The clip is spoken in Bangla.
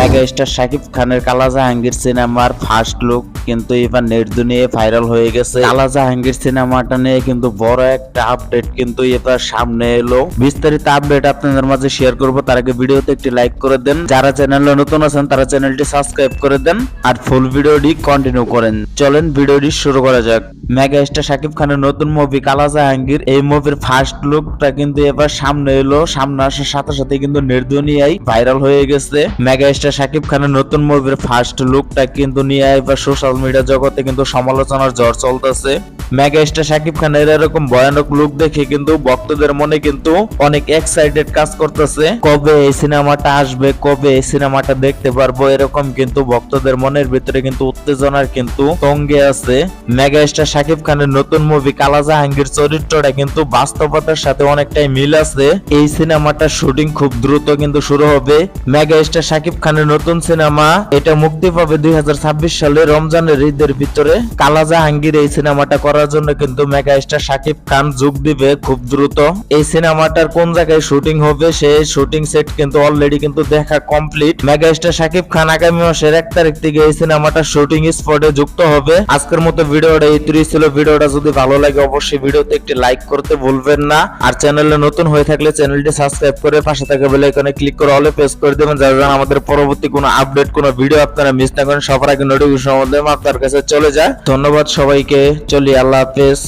মেগা স্টার শাকিব খানের কালা জাহাঙ্গীর সিনেমার ফার্স্ট লুক কিন্তু এবার নেট দুনিয়ে ভাইরাল হয়ে গেছে। কালা জাহাঙ্গীর সিনেমাটা নিয়ে কিন্তু বড় একটা আপডেট কিন্তু এবার সামনে এলো। বিস্তারিত আপডেট আপনাদের মাঝে শেয়ার করব, তার আগে ভিডিওতে একটি লাইক করে দেন। যারা চ্যানেলে নতুন আছেন, তারা চ্যানেলটি সাবস্ক্রাইব করে দেন। আর ফুল ভিডিওটি কন্টিনিউ করেন। চলেন ভিডিওটি শুরু করা যাক। মেগা স্টার শাকিব খানের নতুন মুভি কালা জাহাঙ্গীর এই মুভির ফার্স্ট লুকটা কিন্তু এবার সামনে এলো, সামনে আসার সাথে সাথে কিন্তু নির্দুনিয়ায় ভাইরাল হয়ে গেছে। মেগা স্টার শাকিব খানের নতুন মুভির ফার্স্ট লুকটা কিন্তু নিয়ে এবার সোশ্যাল মিডিয়া জগতে কিন্তু সমালোচনার ঝড় চলতেছে। মেগা স্টার শাকিব খানের এরকম ভয়ানক লুক দেখে কিন্তু ভক্তদের মনে কিন্তু অনেক এক্সাইটেড কাজ করতেছে। কবে এই সিনেমাটা আসবে, কবে এই সিনেমাটা দেখতে পারব, এরকম কিন্তু ভক্তদের মনের ভিতরে কিন্তু উত্তেজনার কিন্তু তঙ্গে আছে। মেগা স্টার শাকিব খানের নতুন মুভি কালা জাহাঙ্গীর চরিত্রটা কিন্তু বাস্তবতার সাথে অনেকটাই মিল আছে। এই সিনেমাটার শুটিং খুব দ্রুত কিন্তু শুরু হবে। মেগা স্টার শাকিব খানের নতুন সিনেমা, এটা মুক্তি পাবে দুই সালে রমজানের ঈদের ভিতরে। কালা জাহাঙ্গীর এই সিনেমাটা করার জন্য কিন্তু মেগা স্টার শাকিব খান যোগ দিবে খুব দ্রুত। এই সিনেমাটার কোন জায়গায় শুটিং হবে, সেই শুটিং সেট কিন্তু অলরেডি কিন্তু দেখা complete mega star Shakib Khan আগামী মাসের এক তারিখ থেকে এই সিনেমাটা শুটিং স্পটে যুক্ত হবে। আজকের মতো ভিডিওটা এই ছিল ভিডিওটা যদি ভালো লাগে, অবশ্যই ভিডিওতে একটি লাইক করতে ভুলবেন না। আর চ্যানেলে নতুন হয়ে থাকলে চ্যানেলটি সাবস্ক্রাইব করে পাশে থাকা বেল আইকনে ক্লিক করে অলে প্রেস করে দেবেন, যাতে যেন আমাদের পরবর্তী কোনো আপডেট কোনো ভিডিও আপনারা মিস না করেন। সবার আগে নোটিফিকেশন মধ্যে আপনার কাছে চলে যায়। ধন্যবাদ সবাইকে। চলি আল্লাহ হাফেজ।